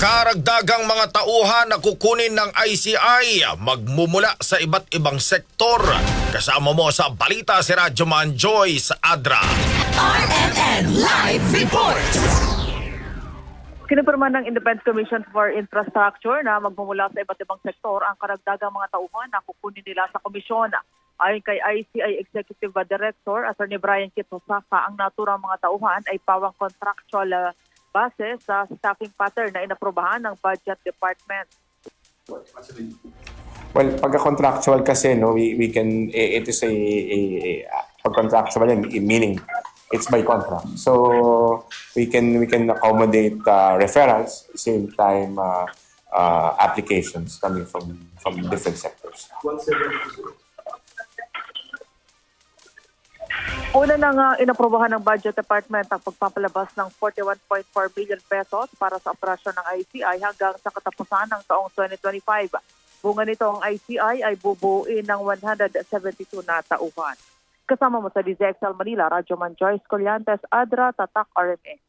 Karagdagang mga tauhan na kukunin ng ICI magmumula sa iba't ibang sektor. Kasama mo sa balita si Radyo Man Joy sa Adra. RMN Live Report! Kinipirma ng Independent Commission for Infrastructure na magmumula sa iba't ibang sektor ang karagdagang mga tauhan na kukunin nila sa komisyon. Ayon kay ICI Executive Director, Attorney Brian Kitosaka, ang naturang mga tauhan ay pawang contractual uh, base sa staffing pattern na inaprobahan ng Budget Department. Well, pagka-contractual kasi, no, we, we can, eh, it is a, a, a pag-contractual yan, i- meaning it's by contract. So, we can, we can accommodate uh, referrals, same time uh, uh, applications coming from, from different sectors. Una nang uh, inaprobahan ng Budget Department ang pagpapalabas ng 41.4 billion pesos para sa operasyon ng ICI hanggang sa katapusan ng taong 2025. Bunga nito ang ICI ay bubuuin ng 172 na tauhan. Kasama mo sa DZXL Manila, Radyo Man Joyce Colliantes, Adra, Tatak, RMA.